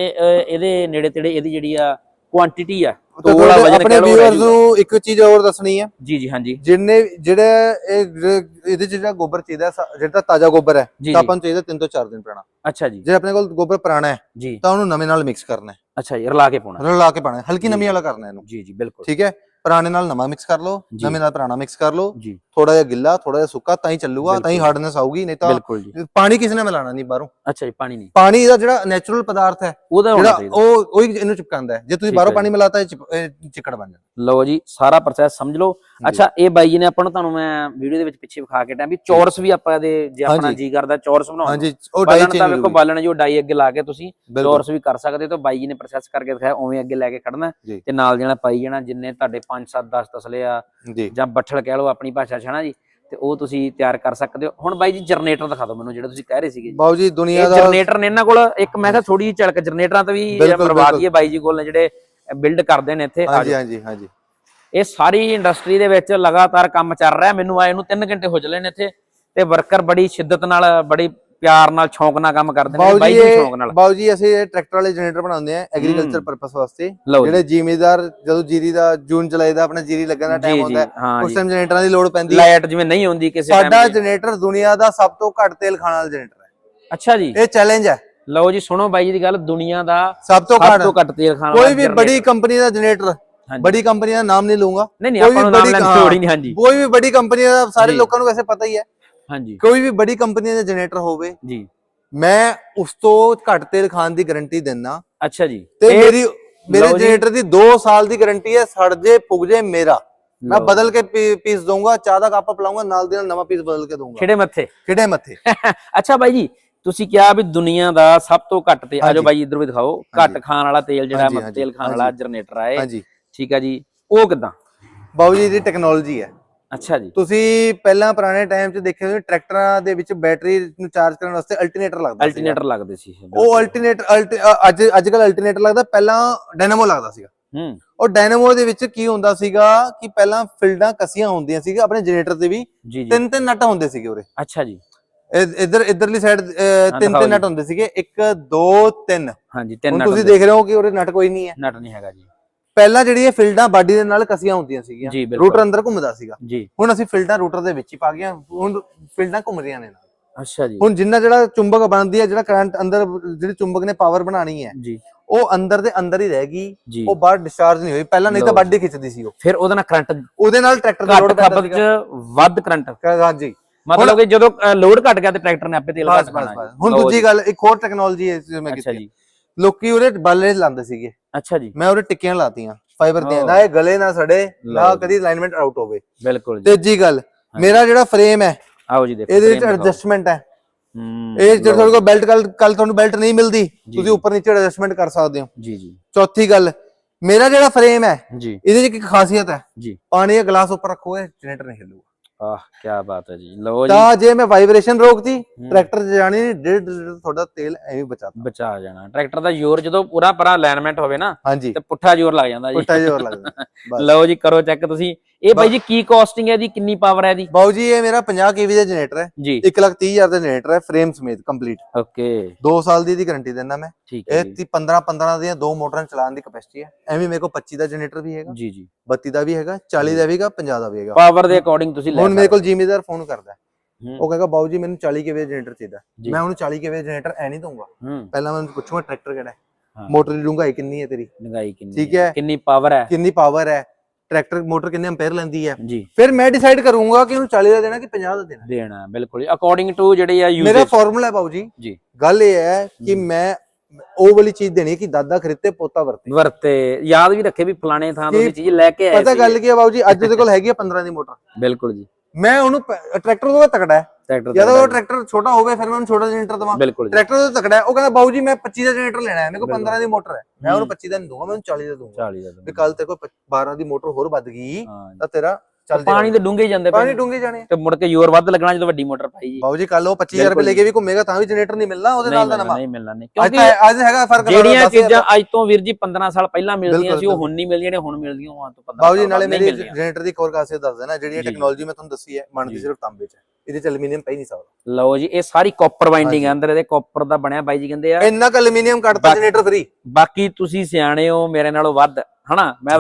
ਇਹਦੇ ਨੇੜੇ ਤੇੜੇ ਇਹਦੀ ਜਿਹੜੀ ਆ ਕੁਆਂਟੀਟੀ ਆ ਵਜਨ ਆਪਣੇ ਕਹਿ ਲਓ। ਨੂੰ ਇੱਕ ਚੀਜ਼ ਹੋਰ ਦੱਸਣੀ ਹੈ ਜੀ ਜੀ ਹਾਂਜੀ। ਜਿੰਨੇ ਜਿਹੜੇ ਇਹ ਜਿਹੜੇ- ਇਹਦੇ 'ਚ ਜਿਹੜਾ ਗੋਬਰ ਚਾਹੀਦਾ ਸਾ- ਜਿਹੜਾ ਤਾਜ਼ਾ ਗੋਬਰ ਹੈ ਜੀ, ਤਾਂ। ਆਪਾਂ ਨੂੰ ਚਾਹੀਦਾ 3 ਤੋਂ 4 ਦਿਨ ਪੁਰਾਣਾ। ਅੱਛਾ ਜੀ। ਜੇ ਆਪਣੇ ਕੋਲ ਗੋਬਰ ਪੁਰਾਣਾ ਹੈ ਜੀ। ਤਾਂ ਉਹਨੂੰ ਨਵੇਂ ਨਾਲ ਮਿਕਸ ਕਰਨਾ ਹੈ। ਅੱਛਾ ਜੀ ਰਲਾ ਕੇ ਪਾਉਣਾ ਰਲਾ ਕੇ ਪਾਣਾ ਹਲਕੀ ਨਮੀ ਵਾਲਾ ਕਰਨਾ ਹੈ ਇਹਨੂੰ। ਜੀ ਜੀ ਬਿਲਕੁਲ। ਠੀਕ ਹੈ? ਪੁਰਾਣੇ ਨਾਲ ਨਵਾਂ ਮਿਕਸ ਕਰ ਲਓ ਜੀ। ਨਵੇਂ ਨਾਲ ਪੁਰਾਣਾ ਮਿਕਸ ਕਰ ਲਓ। ਜੀ। ਥੋੜਾ ਜਿਹਾ ਗਿੱਲਾ ਥੋੜਾ ਜਿਹਾ ਸੁੱਕਾ ਤਾਂ ਹੀ ਚੱਲੂਗਾ ਤਾਂ ਹੀ। ਹਾਰਡਨੈਸ ਆਊਗੀ ਨਹੀਂ ਤਾਂ ਬਿਲਕੁਲ ਜੀ। ਪਾਣੀ ਕਿਸੇ ਨੇ ਮਿਲਾਣਾ ਨਹੀਂ ਬਾਹਰੋਂ। ਅੱਛਾ ਜੀ ਪਾਣੀ ਨਹੀਂ। ਪਾਣੀ ਦਾ ਜਿਹੜਾ ਨੈਚੁਰਲ ਪਦਾਰਥ ਹੈ ਉਹਦਾ ਹੋਣਾ ਜਿਹੜਾ ਚਾਹੀਦਾ। ਉਹ ਉਹੀ ਇਹਨੂੰ ਚਿਪਕਾਉਂਦਾ ਹੈ। ਜੇ ਤੁਸੀਂ ਠੀਕ ਬਾਹਰੋਂ ਹੈ ਪਾਣੀ ਮਿਲਾਤਾ ਇਹ ਚਿਪ- ਇਹ ਚਿੱਕੜ ਬਣ ਜਾਂਦਾ। ਲਓ ਜੀ ਸਾਰਾ ਪ੍ਰੋਸੈਸ ਸਮਝ ਲਓ। ਅੱਛਾ ਇਹ ਬਾਈ ਜੀ ਨੇ ਆਪਾਂ ਨੂੰ ਤੁਹਾਨੂੰ ਮੈਂ ਵੀਡੀਓ ਦੇ ਵਿੱਚ ਪਿੱਛੇ ਵਿਖਾ ਕੇ ਟਾਂ ਵੀ ਚੌਰਸ ਵੀ ਆਪਾਂ ਇਹਦੇ ਜੇ ਆਪਣਾ ਹਾਂਜੀ। ਜੀ ਕਰਦਾ ਚੌਰਸ ਬਣਾਉਣਾ ਹਾਂਜੀ ਉਹ ਡਾਈ ਬਾਲਣ ਤਾਂ ਚੇਂਜ ਵੇਖੋ ਬਾਲਣ ਜੋ ਡਾਈ ਅੱਗੇ ਲਾ ਕੇ ਤੁਸੀਂ ਬਿਲਕੁਲ। ਚੌਰਸ ਵੀ ਕਰ ਸਕਦੇ ਹੋ ਤਾਂ ਬਾਈ ਜੀ ਨੇ ਪ੍ਰੋਸੈਸ ਕਰਕੇ ਦਿਖਾਇਆ ਉਵੇਂ ਅੱਗੇ ਲੈ ਕੇ ਖੜਨਾ ਜੀ। ਤੇ ਨਾਲ ਜਿਹੜਾ ਪਾਈ ਜਾਣਾ ਜਿੰਨੇ ਤੁਹਾਡੇ 5 7 10 ਤਸਲੇ ਆ ਜੀ। ਜਾਂ ਬੱਠਲ ਕਹਿ ਲਓ ਆਪਣੀ ਭਾਸ਼ਾ 'ਚ ਹਨਾ ਜੀ ਤੇ ਉਹ ਤੁਸੀਂ ਤਿਆਰ ਕਰ ਸਕਦੇ ਹੋ ਹੁਣ ਬਾਈ ਜੀ ਜਨਰੇਟਰ ਦਿਖਾ ਦਿਓ ਮੈਨੂੰ ਜਿਹੜਾ ਤੁਸੀਂ ਕਹਿ ਰਹੇ ਸੀਗੇ। ਬਾਬੂ ਜੀ ਦੁਨੀਆ ਦਾ ਜਨਰੇਟਰ ਨੇ ਇਹਨਾਂ ਕੋਲ ਇੱਕ ਮੈਂ ਕਿਹਾ ਥੋੜੀ ਜਿਹੀ ਝਲਕ ਜਨਰੇਟਰਾਂ ਤੇ ਵੀ ਬਿਲਕੁਲ। ਦਈਏ ਬਾਈ ਜੀ ਕੋਲ ਨੇ ਜਿਹੜੇ ਬਿਲਡ ਕਰਦੇ ਨੇ ਇੱਥੇ ਹਾਂਜੀ। ਹਾਂਜੀ ਹਾਂਜੀ ਇਹ ਸਾਰੀ ਇੰਡਸਟਰੀ ਦੇ ਵਿੱਚ ਲਗਾਤਾਰ ਕੰਮ ਚੱਲ ਰਿਹਾ ਮੈਨੂੰ ਆਏ ਨੂੰ 3 ਘੰਟੇ ਹੋ ਚਲੇ ਨੇ ਇੱਥੇ ਤੇ ਵਰਕਰ ਬੜੀ ਸ਼ਿੱਦਤ ਨਾਲ ਬੜੀ ਪਿਆਰ ਨਾਲ ਸ਼ੌਂਕ ਨਾਲ ਕੰਮ ਕਰਦੇ ਨੇ ਬਾਈ ਜੀ ਸ਼ੌਂਕ ਨਾਲ। ਬਾਬੂ ਜੀ ਅਸੀਂ ਇਹ ਟਰੈਕਟਰ ਵਾਲੇ ਜਨਰੇਟਰ ਬਣਾਉਂਦੇ ਆ ਐਗਰੀਕਲਚਰ ਪਰਪਸ ਵਾਸਤੇ। ਜਿਹੜੇ ਜ਼ਿਮੀਦਾਰ ਜਦੋਂ ਜੀਰੀ ਦਾ ਜੂਨ ਜੁਲਾਈ ਦਾ ਆਪਣਾ ਜੀਰੀ ਲੱਗਣ ਦਾ ਟਾਈਮ ਹੁੰਦਾ ਉਸ ਟਾਈਮ ਜਨਰੇਟਰਾਂ ਦੀ ਲੋੜ ਪੈਂਦੀ ਹੈ। ਲਾਈਟ ਜਿਵੇਂ ਨਹੀਂ ਹੁੰਦੀ ਕਿਸੇ ਸਾਡਾ ਟਾਈਮ ਜਨਰੇਟਰ ਦੁਨੀਆ ਦਾ ਸਭ ਤੋਂ ਘੱਟ ਤੇਲ ਖਾਣ ਵਾਲਾ ਜਨਰੇਟਰ ਹੈ। ਅੱਛਾ ਜੀ। ਇਹ ਚੈਲੰਜ ਹੈ। ਲਓ ਜੀ ਸੁਣੋ ਬਾਈ ਜੀ ਦੀ ਗੱਲ ਦੁਨੀਆ ਦਾ ਸਭ ਤੋਂ ਸਭ ਘੱਟ ਤੋਂ ਘੱਟ ਤੇਲ ਖਾਣ ਵਾਲਾ ਕੋਈ ਵੀ। ਬੜੀ ਕੰਪਨੀ ਦਾ ਜਨਰੇਟਰ। ਬੜੀ ਕੰਪਨੀ ਦਾ ਨਾਮ ਨਹੀਂ ਨਹੀਂ ਕੋਈ ਆਪਾਂ ਵੀ ਨੂੰ ਨਾਮ ਬੜੀ ਲੈਣ ਦੀ ਹਾਂ। ਲੋੜ ਹੀ ਨਹੀਂ ਹਾਂਜੀ। ਕੋਈ ਵੀ ਬੜੀ ਕੰਪਨੀ ਦਾ ਸਾਰੇ। ਲੋਕਾਂ ਨੂੰ ਵੈਸੇ ਪਤਾ ਹੀ ਹੈ। ਹਾਂਜੀ। ਕੋਈ ਵੀ ਬੜੀ ਕੰਪਨੀ ਦਾ ਜਨਰੇਟਰ ਹੋਵੇ ਜੀ। ਮੈਂ ਉਸ ਤੋਂ ਘੱਟ ਤੇਲ ਖਾਣ ਦੀ ਗਾਰੰਟੀ ਦਿੰਦਾ। ਅੱਛਾ ਜੀ। ਤੇ ਮੇਰੀ ਮੇਰੇ। ਜਨਰੇਟਰ ਦੀ 2 ਸਾਲ ਦੀ ਗਾਰੰਟੀ ਹੈ ਸੜ ਜੇ ਪੁੱਗ ਜੇ ਮੇਰਾ। ਮੈਂ। ਬਦਲ ਕੇ ਪੀਸ ਦਊਂਗਾ ਚਾਹ ਦਾ ਕੱਪ ਪਿਲਾਉਂਗਾ ਨਾਲ ਦੀ ਨਾਲ ਨਵਾਂ ਪੀਸ ਬਦਲ ਕੇ ਦਊਂਗਾ। ਖਿੜੇ ਮੱਥੇ। ਕਿਹੜੇ ਮੱਥੇ। ਅੱਛਾ ਬਾਈ ਜੀ ਤੁਸੀਂ ਕਿਹਾ ਵੀ ਦੁਨੀਆ ਦਾ ਸਭ ਤੋਂ ਘੱਟ ਤੇ ਆਜੋ। ਬਾਈ ਇਧਰ ਵੀ ਦਿਖਾਓ। ਘੱਟ। ਖਾਣ ਵਾਲਾ ਤੇਲ ਜਿਹੜਾ ਮਤ ਤੇਲ ਖਾਣ ਵਾਲਾ। ਜਨਰੇਟਰ ਆ ਇਹ। ਹਾਂਜੀ। ਠੀਕ ਆ ਜੀ। ਉਹ ਕਿਦਾਂ? ਬਾਬੂ ਜੀ ਦੀ ਟੈਕਨੋਲੋਜੀ ਹੈ। ਅੱਛਾ ਜੀ। ਤੁਸੀਂ ਪਹਿਲਾਂ ਪੁਰਾਣੇ ਟਾਈਮ 'ਚ ਦੇਖਿਆ ਹੋਵੇ ਟਰੈਕਟਰਾਂ ਦੇ ਵਿੱਚ ਬੈਟਰੀ ਨੂੰ ਚਾਰਜ ਕਰਨ ਵਾਸਤੇ ਅਲਟਰਨੇਟਰ ਲੱਗਦਾ ਸੀਗਾ। ਅਲਟਰਨੇਟਰ ਲੱਗਦੇ ਸੀ ਉਹ। ਅਲਟਰਨੇਟਰ ਅੱਜ ਅੱਜ ਕੱਲ ਅਲਟਰਨੇਟਰ ਲੱਗਦਾ ਪਹਿਲਾਂ ਡਾਇਨਾਮੋ ਲੱਗਦਾ ਸੀਗਾ। ਹੂੰ। ਉਹ ਡਾਇਨਾਮੋ ਦੇ ਵਿੱਚ ਕੀ ਹੁੰਦਾ ਸੀਗਾ ਕਿ ਪਹਿਲਾਂ ਫਿਲਡਾਂ ਕਸੀਆਂ ਹੁੰਦੀਆਂ ਸੀਗੀਆਂ ਆਪਣੇ ਜਨਰੇਟਰ ਤੇ ਵੀ ਤਿੰਨ ਤਿੰਨ ਨਟ ਹੁੰਦੇ ਸੀਗੇ ਉਰੇ। ਅੱਛਾ ਜੀ। ਇੱਧਰ ਇੱਧਰਲੀ ਸਾਈਡ ਤਿੰਨ ਤਿੰਨ। ਨਟ ਹੁੰਦੇ ਸੀਗੇ। 1 2 3 ਹਾਂਜੀ ਤਿੰਨ ਨਟ ਤੁਸੀਂ। ਦੇਖ ਰਹੇ ਹੋ ਕਿ ਉਰੇ ਨਟ ਕੋਈ ਨਹੀਂ ਹੈ। ਨਟ ਨਹੀਂ ਹੈਗਾ ਜੀ। ਪਹਿਲਾਂ ਜਿਹੜੀ ਇਹ ਫਿਲਡਾਂ ਬਾਡੀ ਦੇ ਨਾਲ ਕਸੀਆਂ ਹੁੰਦੀਆਂ ਸੀਗੀਆਂ ਜੀ ਬਿਲਕੁਲ। ਰੂਟਰ ਅੰਦਰ ਘੁੰਮਦਾ ਸੀਗਾ। ਜੀ। ਹੁਣ ਅਸੀਂ ਫਿਲਡਾਂ ਰੂਟਰ ਦੇ ਵਿੱਚ ਹੀ ਪਾ ਗਏ ਹਾਂ। ਹੁਣ ਫਿਲਡਾਂ ਘੁੰਮ ਰਹੀਆਂ ਨੇ ਨਾਲ। ਅੱਛਾ ਜੀ। ਹੁਣ ਜਿੰਨਾ ਜਿਹੜਾ ਚੁੰਬਕ ਬਣਦੀ ਹੈ ਜਿਹੜਾ ਕਰੰਟ ਅੰਦਰ ਜਿਹੜੀ ਚੁੰਬਕ ਨੇ ਪਾਵਰ ਬਣਾਣੀ ਹੈ ਜੀ। ਉਹ ਅੰਦਰ ਦੇ ਅੰਦਰ ਹੀ ਰਹਿ ਗਈ ਜੀ। ਉਹ ਬਾਹਰ ਡਿਸਚਾਰਜ ਨਹੀਂ ਹੋਈ। ਪਹਿਲਾਂ ਨਹੀਂ ਤਾਂ ਲਓ ਬਾਡੀ ਖਿੱਚਦੀ ਸੀ ਉਹ। ਫਿਰ ਉਹਦੇ ਨਾਲ ਕਰੰਟ ਉਹਦੇ ਨਾਲ ਟਰੈਕਟਰ ਦਾ ਲੋਡ ਘੱਟ ਪੈਂਦਾ ਖਪਤ ਚ ਵੱਧ ਕਰੰਟ। ਹਾਂਜੀ। ਮਤਲਬ ਕਿ ਜਦੋਂ ਲੋਡ ਘਟ ਗਿਆ ਤੇ ਟਰੈਕਟਰ ਨੇ ਆਪੇ ਤੇਲ ਬਸ ਘੱਟ ਬਸ ਬਸ। ਹੁਣ ਦੂਜੀ। ਗੱਲ ਇੱਕ ਹੋਰ ਟੈਕਨੋਲੋਜੀ ਹੈ ਜਿਵੇਂ ਮੈਂ ਅੱਛਾ ਕੀਤੀ। ਜੀ। ਲੋਕੀ ਉਹਦੇ ਬਾਲੇ ਲਾਉਂਦੇ ਸੀਗੇ। ਅੱਛਾ ਜੀ। ਮੈਂ ਉਹਦੇ ਟਿੱਕੀਆਂ ਲਾਤੀਆਂ ਫਾਈਬਰ ਦੀਆਂ। ਨਾ ਇਹ ਗਲੇ ਨਾ ਸੜੇ ਨਾ। ਕਦੀ ਅਲਾਈਨਮੈਂਟ ਆਊਟ ਹੋਵੇ। ਬਿਲਕੁਲ ਜੀ। ਤੀਜੀ ਗੱਲ ਮੇਰਾ ਜਿਹੜਾ ਫਰੇਮ ਹੈ ਆਓ ਜੀ ਦੇਖੋ ਇਹਦੇ ਵਿੱਚ। ਐਡਜਸਟਮੈਂਟ ਹੈ। ਹੂੰ ਇਹ ਜੇ। ਤੁਹਾਡੇ ਕੋਲ ਬੈਲਟ ਕੱਲ ਕੱਲ ਤੁਹਾਨੂੰ ਬੈਲਟ ਨਹੀਂ ਮਿਲਦੀ ਤੁਸੀਂ ਉੱਪਰ ਨੀਚੇ ਐਡਜਸਟਮੈਂਟ ਕਰ ਸਕਦੇ ਹੋ। ਜੀ ਜੀ। ਚੌਥੀ ਗੱਲ ਮੇਰਾ ਜਿਹੜਾ ਫਰੇਮ ਹੈ ਜੀ। ਇਹਦੇ 'ਚ ਇੱਕ ਖਾਸੀਅਤ ਹੈ। ਜੀ। ਪਾਣੀ ਦਾ ਗਲਾਸ ਉੱਪਰ ਰੱਖੋ ਇਹ ਜਨਰੇਟਰ ਨਹੀਂ ਹਿੱਲੂਗਾ। ਆਹ ਕੀ ਬਾਤ ਹੈ ਜੀ। ਲਓ ਜੀ। ਤਾਂ ਜੇ ਮੈਂ ਵਾਈਬ੍ਰੇਸ਼ਨ ਰੋਕਤੀ ਟਰੈਕਟਰ 'ਚ ਜਾਣੀ ਨਹੀਂ ਡੇਢ ਲੀਟਰ ਤੁਹਾਡਾ ਤੇਲ ਐਵੇਂ ਬਚਾਤਾ ਬਚਾ ਜਾਣਾ। ਟਰੈਕਟਰ ਦਾ ਜ਼ੋਰ ਜਦੋਂ ਪੂਰਾ ਪਰਾ ਅਲਾਈਨਮੈਂਟ ਹੋਵੇ ਨਾ ਤੇ ਪੁੱਠਾ ਜ਼ੋਰ ਲੱਗ ਜਾਂਦਾ ਜੀ। ਪੁੱਟਾ ਜ਼ੋਰ ਲੱਗਦਾ ਬਸ। ਲਓ ਜੀ ਕਰੋ ਚੈੱਕ ਤੁਸੀਂ। ਇਹ ਬਾਈ ਜੀ ਕੀ ਕਾਸਟਿੰਗ ਹੈ ਦੀ ਕਿੰਨੀ ਪਾਵਰ ਹੈ ਦੀ ਬਾਊ ਜੀ ਇਹ ਮੇਰਾ 50 ਕੇਵੀ ਦਾ ਜਨਰੇਟਰ ਹੈ। ਜੀ। 1 ਲੱਖ 30 ਹਜ਼ਾਰ ਦਾ ਜਨਰੇਟਰ ਹੈ ਫਰੇਮ ਸਮੇਤ ਕੰਪਲੀਟ ਓਕੇ 2 ਸਾਲ ਦੀ ਦੀ ਗਾਰੰਟੀ ਦਿੰਦਾ ਮੈਂ। ਇਹ 15 15 ਦੀਆਂ ਦੋ ਮੋਟਰਾਂ ਚਲਾਉਣ ਦੀ ਕਪੈਸਿਟੀ ਹੈ। ਐਵੇਂ ਮੇਰੇ ਕੋਲ 25 ਦਾ ਜਨਰੇਟਰ ਵੀ ਹੈਗਾ। ਜੀ ਜੀ। 32 ਦਾ ਵੀ ਹੈਗਾ 40 ਦਾ ਵੀ ਹੈਗਾ 50 ਦਾ ਵੀ ਹੈਗਾ। ਪਾਵਰ ਦੇ ਅਕੋਰਡਿੰਗ ਤੁਸੀਂ ਲੈ ਹੁਣ ਮੇਰੇ ਕੋਲ ਜ਼ਿਮੀਦਾਰ ਫੋਨ ਕਰਦਾ। ਉਹ ਕਹੇਗਾ ਬਾਊ ਜੀ ਮੈਨੂੰ 40 ਕੇਵੀ ਜਨਰੇਟਰ ਚਾਹੀਦਾ। ਮੈਂ ਉਹਨੂੰ 40 ਕੇਵੀ ਜਨਰੇਟਰ ਐ ਨਹੀਂ ਦਊਂਗਾ। ਪਹਿਲਾਂ ਮੈਂ ਉਹਨੂੰ ਪੁੱਛੂੰਗਾ ਟਰੈਕਟਰ ਕਿਹੜਾ ਹੈ। ਮੋਟਰ ਦੀ ਡੂੰਘਾਈ ਕਿੰਨੀ ਹੈ ਤੇਰੀ? ਡੰਗਾਈ ਕਿੰਨੀ ਠੀਕ ਹੈ। ਕਿੰਨੀ ਪਾਵਰ ਹੈ? ਕਿੰਨੀ ਪਾਵਰ ਹੈ? ਟਰੈਕਟਰ ਮੋਟਰ ਕਿੰਨੇ ਐਂਪੀਅਰ ਲੈਂਦੀ ਹੈ? ਜੀ। ਫਿਰ ਮੈਂ ਡਿਸਾਈਡ ਕਰੂੰਗਾ ਕਿ ਉਹਨੂੰ 40 ਦਾ ਦੇਣਾ ਕਿ 50 ਦਾ ਦੇਣਾ। ਦੇਣਾ ਬਿਲਕੁਲ। ਅਕੋਰਡਿੰਗ ਟੂ ਜਿਹੜੀ ਆ ਮੇਰਾ ਯੂਜ਼ੇਜ ਫਾਰਮੂਲਾ ਹੈ ਬਾਊ ਜੀ। ਜੀ। ਗੱਲ ਇਹ ਹੈ ਕਿ ਮੈਂ ਉਹ ਵਾਲੀ ਚੀਜ਼ ਦੇਣੀ ਕਿ ਦਾਦਾ ਖਰੀਦੇ ਪੋਤਾ ਵਰਤੇ। ਵਰਤੇ। ਯਾਦ ਵੀ ਰੱਖੇ ਵੀ ਫਲਾਣੇ ਥਾਂ ਤੋਂ ਚੀਜ਼ ਲੈ ਕੇ ਆਏ ਪਤਾ। ਗੱਲ ਕੀ ਹੈ ਬਾਊ ਜੀ? ਅੱਜ ਉਹਦੇ ਕੋਲ ਹੈਗੀ ਹੈ 15 ਦੀ ਮੋਟਰ। ਬਿਲਕੁਲ ਜੀ। ਮੈਂ ਉਹਨੂੰ ਟਰੈਕਟਰ ਉਹਦਾ ਤਕੜਾ ਹੈ। ਟਰੈਕਟਰ ਜਾਂ ਤਾਂ ਉਹ ਟਰੈਕਟਰ ਛੋਟਾ ਹੋਵੇ ਫਿਰ ਮੈਂ ਉਹਨੂੰ ਛੋਟਾ ਜਨਰੇਟਰ ਦਵਾਂ। ਟਰੈਕਟਰ ਉਹਦਾ ਤਕੜਾ ਹੈ। ਉਹ ਕਹਿੰਦਾ ਬਾਊ ਜੀ ਮੈਂ 25 ਦਾ ਜਨਰੇਟਰ ਲੈਣਾ ਹੈ। ਮੇਰੇ ਕੋਲ ਬਿਲਕੁਲ। 15 ਦੀ ਮੋਟਰ ਹੈ। ਮੈਂ ਉਹਨੂੰ ਹੂੰ। 25 ਦਾ ਨਹੀਂ ਦੂੰਗਾ ਮੈਂ ਉਹਨੂੰ 40 ਦਾ ਦੂੰਗਾ 40 ਦਾ ਵੀ ਕੱਲ ਤੇਰੇ ਕੋਲ 12 ਦੀ ਮੋਟਰ ਹੋਰ ਵੱਧ ਗਈ। ਤਾਂ ਤੇਰਾ ਚੱਲ ਪਾਣੀ ਦੇ ਡੂੰਘੇ ਜਾਂਦੇ ਪਾਣੀ ਡੂੰਗੇ ਜਾਣੇ। ਤੇ ਮੁੜ ਕੇ ਜ਼ੋਰ ਵੱਧ ਲੱਗਣਾ ਜਦੋਂ ਵੱਡੀ ਮੋਟਰ ਪਾਈ ਜੀ। ਬਾਊ ਜੀ ਕੱਲ ਉਹ 25000 ਰੁਪਏ ਲੈ ਕੇ ਵੀ ਘੁੰਮੇਗਾ ਤਾਂ ਵੀ ਜਨਰੇਟਰ ਨਹੀਂ ਮਿਲਣਾ ਉਹਦੇ ਨਾਲ ਦਾ ਨਵਾਂ। ਨਹੀਂ ਮਿਲਣਾ ਨਹੀਂ। ਕਿਉਂਕਿ ਤਾਂ ਅੱਜ ਹੈਗਾ ਫ਼ਰਕ ਜਿਹੜੀਆਂ ਚੀਜ਼ਾਂ ਅੱਜ ਤੋਂ ਵੀਰ ਜੀ 15 ਸਾਲ ਪਹਿਲਾਂ ਮਿਲਦੀਆਂ ਸੀ ਉਹ। ਹੁਣ ਨਹੀਂ ਮਿਲਦੀਆਂ ਨੇ ਹੁਣ ਮਿਲਦੀਆਂ ਉਹ ਤੋਂ 15 ਬਾਊ ਜੀ ਨਾਲੇ ਮੇਰੀ। ਜਨਰੇਟਰ ਦੀ ਹੋਰ ਖਾਸੀਅਤ ਦੱਸ ਦੇਣਾ ਜਿਹੜੀ। ਟੈਕਨੋਲੋਜੀ ਮੈਂ ਤੁਹਾਨੂੰ ਦੱਸੀ ਹੈ ਬਣਦੀ। ਸਿਰਫ ਤਾਂਬੇ 'ਚ। ਇਹਦੇ 'ਚ ਐਲੂਮੀਨੀਅਮ ਪਈ ਨਹੀਂ ਸਕਦਾ ਲਓ ਜੀ ਇਹ ਸਾਰੀ ਕਾਪਰ ਵਾਈਂਡਿੰਗ। ਹੈ ਅੰਦਰ ਇਹਦੇ ਕਾਪਰ ਦਾ ਬਣਿਆ ਬਾਈ ਜੀ ਕਹਿੰਦੇ ਆ। ਇੰਨਾ ਕ ਐਲੂਮੀਨੀਅਮ ਬਾਕੀ- ਜਨਰੇਟਰ ਫ੍ਰੀ ਬਾਕੀ ਤੁਸੀਂ ਸਿਆਣੇ ਹੋ ਮੇਰੇ ਨਾਲੋਂ ਵੱਧ। ਹਨਾ? ਮੈਂ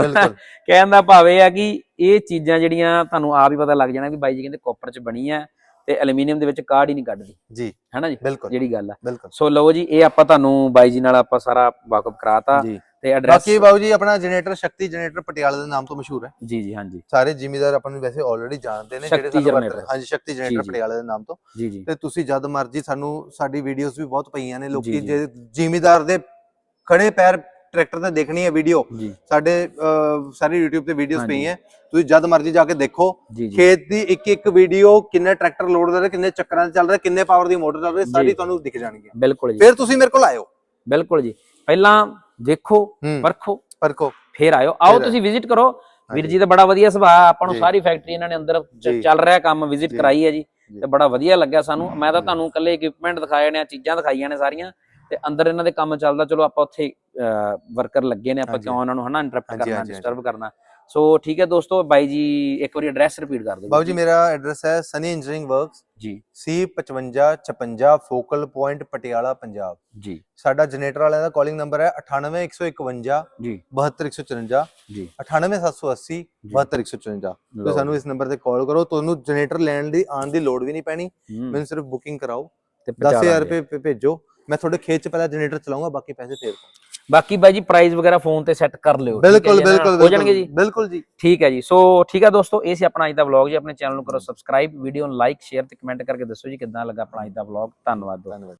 ਕਹਿਣ ਦਾ ਭਾਵ ਇਹ ਆ ਕਿ ਇਹ ਚੀਜ਼ਾਂ ਜਿਹੜੀਆਂ ਤੁਹਾਨੂੰ ਆਪ ਹੀ ਪਤਾ ਲੱਗ ਜਾਣਾ ਵੀ ਬਾਈ ਜੀ ਕਹਿੰਦੇ ਕਾਪਰ 'ਚ ਬਣੀ ਆ ਤੇ ਐਲੂਮੀਨੀਅਮ ਦੇ ਵਿੱਚ ਕਾਰਡ ਹੀ ਨਹੀਂ ਕੱਢਦੀ। ਜੀ। ਹਨਾ ਜੀ? ਜਿਹੜੀ ਗੱਲ ਆ। ਸੋ ਲਓ ਜੀ ਇਹ ਆਪਾਂ ਤੁਹਾਨੂੰ ਬਾਈ ਜੀ ਨਾਲ ਆਪਾਂ ਸਾਰਾ ਵਾਕਫ ਕਰਾਤਾ ਤੇ ਐਡਰੈਸ ਬਾਕੀ ਬਾਊ ਜੀ ਆਪਣਾ ਜਨਰੇਟਰ ਸ਼ਕਤੀ ਜਨਰੇਟਰ ਪਟਿਆਲਾ ਦੇ ਨਾਮ ਤੋਂ ਮਸ਼ਹੂਰ ਹੈ। ਜੀ ਜੀ ਹਾਂਜੀ। ਸਾਰੇ ਜ਼ਿਮੀਦਾਰ ਆਪਾਂ ਨੂੰ ਵੈਸੇ ਆਲਰੇਡੀ ਜਾਣਦੇ ਨੇ ਸ਼ਕਤੀ ਸਾਨੂੰ। ਹਾਂਜੀ ਸ਼ਕਤੀ ਜਨਰੇਟਰ। ਪਟਿਆਲਾ ਦੇ ਨਾਮ ਤੋਂ। ਜੀ ਜੀ। ਤੇ ਤੁਸੀਂ ਜਦ ਮਰਜ਼ੀ ਸਾਨੂੰ ਸਾਡੀ ਵੀਡੀਓਜ਼ ਵੀ ਬਹੁਤ ਪਈਆਂ ਨੇ ਲੋਕੀ। ਜੇ ਜ਼ਿਮੀਦਾਰ ਦੇ ਖੜੇ ਪੈਰ ਟਰੈਕਟਰ ਤੇ ਦੇਖਣੀ ਹੈ ਵੀਡੀਓ ਸਾਡੇ ਸਾਰੀ YouTube ਤੇ ਵੀਡੀਓਜ਼ ਹਾਂਜੀ। ਪਈਆਂ। ਤੁਸੀਂ ਜਦ ਮਰਜ਼ੀ ਜਾ ਕੇ ਦੇਖੋ। ਖੇਤ ਦੀ ਇੱਕ ਇੱਕ ਵੀਡੀਓ ਕਿੰਨੇ ਟਰੈਕਟਰ ਲੋਡ ਕਰ ਰਹੇ ਕਿੰਨੇ ਚੱਕਰਾਂ ਚੱਲ ਰਹੇ ਕਿੰਨੇ ਪਾਵਰ ਦੀ ਮੋਟਰ ਚੱਲ ਰਹੀ ਸਾਰੀ। ਤੁਹਾਨੂੰ ਦਿਖ ਜਾਣਗੀਆਂ। ਬਿਲਕੁਲ ਜੀ। ਫਿਰ ਤੁਸੀਂ ਮੇਰੇ ਕੋਲ ਆਇਓ। ਬਿਲਕੁਲ ਜੀ। ਪਹਿਲਾਂ ਦੇਖੋ ਹੂੰ। ਪਰਖੋ। ਪਰਖੋ। ਫੇਰ ਆਇਓ। ਆਓ ਤੁਸੀਂ ਵਿਜ਼ਿਟ ਕਰੋ। ਵੀਰ। ਜੀ ਦਾ ਬੜਾ ਵਧੀਆ ਸੁਭਾਅ ਆਪਾਂ ਨੂੰ। ਸਾਰੀ ਫੈਕਟਰੀ ਇਹਨਾਂ ਨੇ ਅੰਦਰ। ਚੱਲ ਰਿਹਾ ਕੰਮ ਵਿਜ਼ਿਟ। ਕਰਾਈ ਹੈ ਜੀ। ਤੇ ਬੜਾ ਵਧੀਆ ਲੱਗਿਆ ਸਾਨੂੰ। ਮੈਂ ਤਾਂ। ਤੁਹਾਨੂੰ ਇਕੱਲੇ ਇਕਵਿਪਮੈਂਟ ਦਿਖਾਏ ਨੇ ਚੀਜ਼ਾਂ ਦਿਖਾਈਆਂ ਨੇ ਸਾਰੀਆਂ। ਤੇ ਅੰਦਰ ਇਹਨਾਂ ਦੇ ਕੰਮ ਚੱਲਦਾ ਚਲੋ ਆਪਾਂ ਉੱਥੇ ਵਰਕਰ ਲੱਗੇ ਨੇ ਆਪਾਂ। ਕਿਉਂ ਉਹਨਾਂ ਨੂੰ ਹਨਾ ਇੰਟਰਪਟ ਕਰਨਾ ਡਿਸਟਰਬ ਕਰਨਾ। ਸੋ ਠੀਕ ਹੈ ਦੋਸਤੋ ਬਾਈ ਜੀ ਇੱਕ ਵਾਰੀ ਐਡਰੈਸ ਰਿਪੀਟ ਕਰ ਦਿਓ। ਬਾਬੂ ਜੀ ਮੇਰਾ ਐਡਰੈਸ ਹੈ ਸਨੀ ਇੰਜੀਨੀਅਰਿੰਗ ਵਰਕਸ ਜੀ। C 55 56 focal point Patiala Punjab. ਜੀ। ਸਾਡਾ ਜਨਰੇਟਰ ਵਾਲਿਆਂ ਦਾ ਕਾਲਿੰਗ ਨੰਬਰ ਹੈ 98151 ਜੀ। 72154 ਜੀ। 98780 72154 ਤੁਸੀਂ ਸਾਨੂੰ ਇਸ ਨੰਬਰ ਤੇ ਕਾਲ ਕਰੋ ਤੁਹਾਨੂੰ ਜਨਰੇਟਰ ਲੈਣ ਦੀ ਆਉਣ ਦੀ ਲੋੜ ਵੀ ਨਹੀਂ ਪੈਣੀ। ਮੈਨੂੰ ਸਿਰਫ ਬੁਕਿੰਗ ਕਰਾਓ। ਤੇ ਪਹੁੰਚਾ 10000 ਦਾਂਗੇ। ਰੁਪਏ ਭੇਜੋ। ਮੈਂ ਤੁਹਾਡੇ ਖੇਤ ਚ ਪਹਿਲਾਂ ਜਨਰੇਟਰ ਚਲਾਉਂਗਾ ਬਾਕੀ ਪੈਸੇ ਫੇਰ ਬਾਕੀ ਬਾਈ ਜੀ ਪ੍ਰਾਈਸ ਵਗੈਰਾ ਫੋਨ ਤੇ ਸੈੱਟ ਕਰ ਲਿਓ ਠੀਕ ਹੈ ਬਿਲਕੁਲ ਜੀ, ਨਾ? ਬਿਲਕੁਲ ਹੋ ਜਾਣਗੇ ਜੀ? ਬਿਲਕੁਲ ਜੀ। ਠੀਕ ਹੈ ਜੀ। ਸੋ ਠੀਕ ਹੈ ਦੋਸਤੋ ਇਹ ਸੀ ਆਪਣਾ ਅੱਜ ਦਾ ਵਲੌਗ ਜੀ। ਆਪਣੇ ਚੈਨਲ ਨੂੰ ਕਰੋ ਸਬਸਕ੍ਰਾਈਬ ਵੀਡੀਓ ਨੂੰ ਲਾਈਕ ਸ਼ੇਅਰ ਤੇ ਕਮੈਂਟ ਕਰਕੇ ਦੱਸੋ ਜੀ ਕਿੱਦਾਂ ਲੱਗਾ ਆਪਣਾ ਅੱਜ ਦਾ ਵਲੌਗ ਧੰਨਵਾਦ ਦੋਸਤੋ। ਧੰਨਵਾਦ।